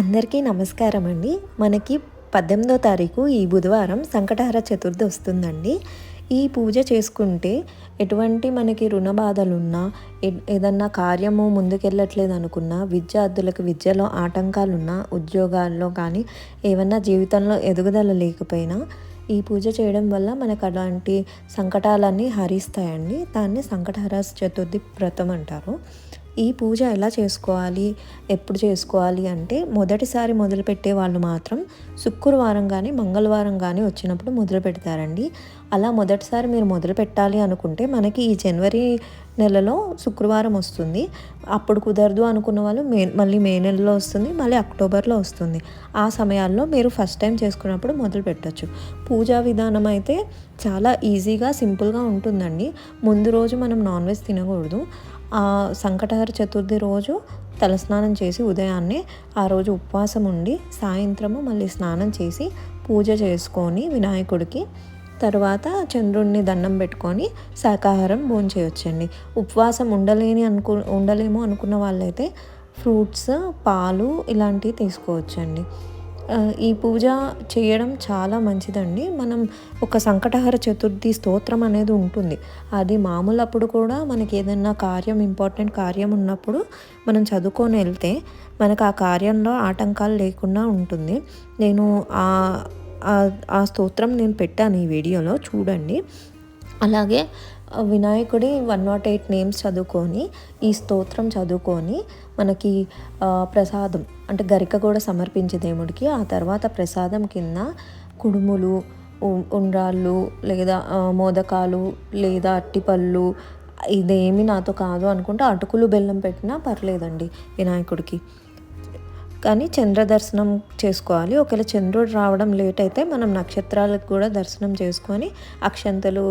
అందరికీ నమస్కారం అండి మనకి పద్దెనిమిదో తారీఖు ఈ బుధవారం సంకటహర చతుర్థి వస్తుందండి. ఈ పూజ చేసుకుంటే ఎటువంటి మనకి రుణ బాధలున్నా ఏదన్నా కార్యము ముందుకెళ్ళట్లేదు అనుకున్నా విద్యార్థులకు విద్యలో ఆటంకాలున్నా ఉద్యోగాల్లో కానీ ఏమన్నా జీవితంలో ఎదుగుదల లేకపోయినా ఈ పూజ చేయడం వల్ల మనకు అలాంటి సంకటాలన్నీ హరిస్తాయండి. దాన్ని సంకటహర చతుర్థి వ్రతం అంటారు. ఈ పూజ ఎలా చేసుకోవాలి? ఎప్పుడు చేసుకోవాలి? అంటే మొదటిసారి మొదలుపెట్టే వాళ్ళు మాత్రం శుక్రవారం కానీ మంగళవారం కానీ వచ్చినప్పుడు మొదలు పెడతారండి. అలా మొదటిసారి మీరు మొదలు పెట్టాలి అనుకుంటే మనకి ఈ జనవరి నెలలో శుక్రవారం వస్తుంది. అప్పుడు కుదరదు అనుకున్న వాళ్ళు మే మళ్ళీ మే నెలలో వస్తుంది మళ్ళీ అక్టోబర్లో వస్తుంది. ఆ సమయాల్లో మీరు ఫస్ట్ టైం చేసుకున్నప్పుడు మొదలు పెట్టచ్చు. పూజా విధానం అయితే చాలా ఈజీగా సింపుల్గా ఉంటుందండి. ముందు రోజు మనం నాన్ వెజ్ తినకూడదు. సంకటహర చతుర్థి రోజు తలస్నానం చేసి ఉదయాన్నే ఆ రోజు ఉపవాసం ఉండి సాయంత్రము మళ్ళీ స్నానం చేసి పూజ చేసుకొని వినాయకుడికి తర్వాత చంద్రుడిని దండం పెట్టుకొని శాకాహారం భోంచేయొచ్చండి ఉపవాసం ఉండలేని అనుకు ఉండలేము అనుకున్న వాళ్ళైతే ఫ్రూట్స్ పాలు ఇలాంటివి తీసుకోవచ్చండి. ఈ పూజ చేయడం చాలా మంచిదండి. మనం ఒక సంకటహర చతుర్థి స్తోత్రం అనేది ఉంటుంది. అది మామూలు అప్పుడు కూడా మనకి ఏదైనా కార్యం ఇంపార్టెంట్ కార్యం ఉన్నప్పుడు మనం చదువుకొని వెళ్తే మనకు ఆ కార్యంలో ఆటంకాలు లేకుండా ఉంటుంది. నేను ఆ స్తోత్రం నేను పెట్టాను ఈ వీడియోలో చూడండి. అలాగే వినాయకుడి వన్ నాట్ ఎయిట్ నేమ్స్ చదువుకొని ఈ స్తోత్రం చదువుకొని మనకి ప్రసాదం అంటే గరిక కూడా సమర్పించే దేవుడికి ఆ తర్వాత ప్రసాదం కింద కుడుములు ఉండ్రాళ్ళు లేదా మోదకాలు లేదా అట్టిపళ్ళు ఇదేమి నాతో కాదు అనుకుంటే అటుకులు బెల్లం పెట్టినా పర్లేదండి వినాయకుడికి. కానీ చంద్ర దర్శనం చేసుకోవాలి. ఒకవేళ చంద్రుడు రావడం లేట్ అయితే మనం నక్షత్రాలకు కూడా దర్శనం చేసుకొని అక్షంతలు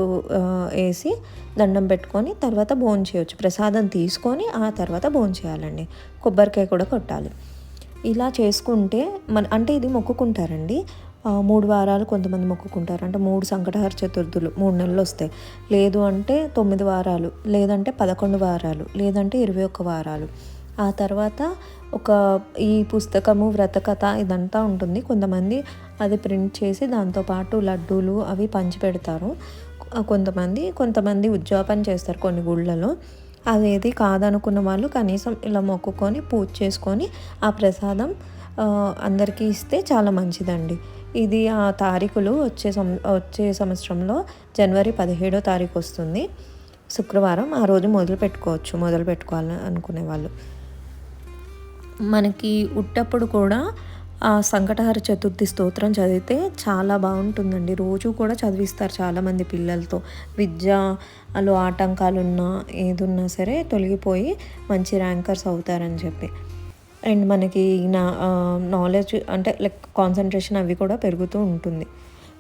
వేసి దండం పెట్టుకొని తర్వాత భోజనం చేయొచ్చు. ప్రసాదం తీసుకొని ఆ తర్వాత భోజనం చేయాలండి. కొబ్బరికాయ కూడా కొట్టాలి. ఇలా చేసుకుంటే మన అంటే ఇది మొక్కుకుంటారండి. మూడు వారాలు కొంతమంది మొక్కుకుంటారు. అంటే మూడు సంకటహార చతుర్థులు మూడు నెలలు వస్తాయి. లేదు అంటే తొమ్మిది వారాలు లేదంటే పదకొండు వారాలు లేదంటే ఇరవై ఒక్క వారాలు. ఆ తర్వాత ఒక ఈ పుస్తకము వ్రతకథ ఇదంతా ఉంటుంది. కొంతమంది అది ప్రింట్ చేసి దాంతోపాటు లడ్డూలు అవి పంచి పెడతారు. కొంతమంది కొంతమంది ఉద్యోగం చేస్తారు కొన్ని గుళ్ళలో. అదేది కాదనుకున్న వాళ్ళు కనీసం ఇలా మొక్కుకొని పూజ చేసుకొని ఆ ప్రసాదం అందరికీ ఇస్తే చాలా మంచిదండి. ఇది ఆ తారీఖులు వచ్చే సం వచ్చే సంవత్సరంలో జనవరి పదిహేడో తారీఖు వస్తుంది. శుక్రవారం ఆ రోజు మొదలు పెట్టుకోవచ్చు మొదలు పెట్టుకోవాలి అనుకునే వాళ్ళు. మనకి ఉట్టప్పుడు కూడా ఆ సంకటహర చతుర్థి స్తోత్రం చదివితే చాలా బాగుంటుందండి. రోజు కూడా చదివిస్తారు చాలామంది పిల్లలతో. విద్యలో ఆటంకాలున్నా ఏదున్నా సరే తొలగిపోయి మంచి ర్యాంకర్స్ అవుతారని చెప్పి. అండ్ మనకి నా నాలెడ్జ్ అంటే లైక్ కాన్సన్ట్రేషన్ అవి కూడా పెరుగుతూ ఉంటుంది.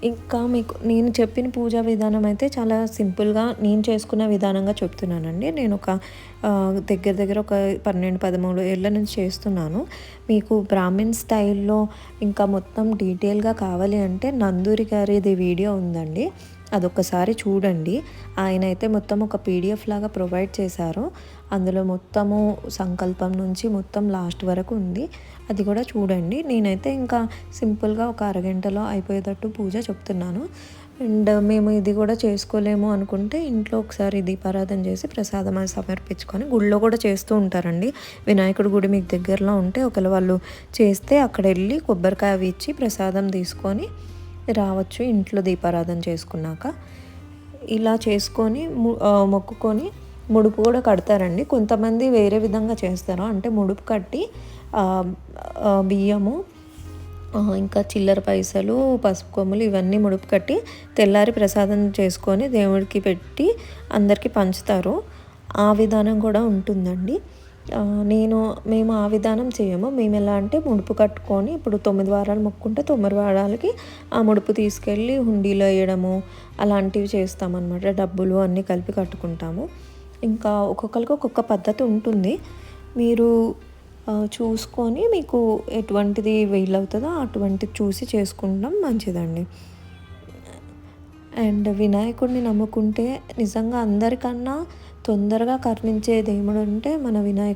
ఇంకా మీకు నేను చెప్పిన పూజా విధానం అయితే చాలా సింపుల్గా నేను చేసుకున్న విధానంగా చెప్తున్నానండి. నేను ఒక దగ్గర దగ్గర ఒక పన్నెండు పదమూడు ఏళ్ళ నుంచి చేస్తున్నాను. మీకు బ్రాహ్మిన్ స్టైల్లో ఇంకా మొత్తం డీటెయిల్గా కావాలి అంటే నందూరి గారిది వీడియో ఉందండి. అదొకసారి చూడండి. ఆయన అయితే మొత్తం ఒక పీడిఎఫ్ లాగా ప్రొవైడ్ చేశారు. అందులో మొత్తము సంకల్పం నుంచి మొత్తం లాస్ట్ వరకు ఉంది. అది కూడా చూడండి. నేనైతే ఇంకా సింపుల్గా ఒక అరగంటలో అయిపోయేటట్టు పూజ చెప్తున్నాను. అండ్ మేము ఇది కూడా చేసుకోలేము అనుకుంటే ఇంట్లో ఒకసారి దీపారాధన చేసి ప్రసాదం అని సమర్పించుకొని గుడిలో కూడా చేస్తూ ఉంటారండి. వినాయకుడి గుడి మీకు దగ్గరలో ఉంటే ఒకవేళ వాళ్ళు చేస్తే అక్కడ వెళ్ళి కొబ్బరికాయ ఇచ్చి ప్రసాదం తీసుకొని రావచ్చు ఇంట్లో దీపారాధన చేసుకున్నాక. ఇలా చేసుకొని మొక్కుకొని ముడుపు కూడా కడతారండి. కొంతమంది వేరే విధంగా చేస్తారు. అంటే ముడుపు కట్టి బియ్యము ఇంకా చిల్లర పైసలు పసుపు కొమ్ములు ఇవన్నీ ముడుపు కట్టి తెల్లారి ప్రసాదం చేసుకొని దేవుడికి పెట్టి అందరికీ పంచుతారు. ఆ విధానం కూడా ఉంటుందండి. నేను మేము ఆ విధానం చేయము. మేము ఎలా అంటే ముడుపు కట్టుకొని ఇప్పుడు తొమ్మిది వారాలు మొక్కుంటే తొమ్మిది వారాలకి ఆ ముడుపు తీసుకెళ్ళి హుండీలో వేయడము అలాంటివి చేస్తామన్నమాట. డబ్బులు అన్నీ కలిపి కట్టుకుంటాము. ఇంకా ఒక్కొక్కరికి ఒక్కొక్క పద్ధతి ఉంటుంది. మీరు చూసుకొని మీకు ఎటువంటిది వీలవుతుందో అటువంటిది చూసి చేసుకుంటాం మంచిదండి. అండ్ వినాయకుడిని నమ్ముకుంటే నిజంగా అందరికన్నా తొందరగా కరుణించే దేవుడు అంటే మన వినాయకుడు.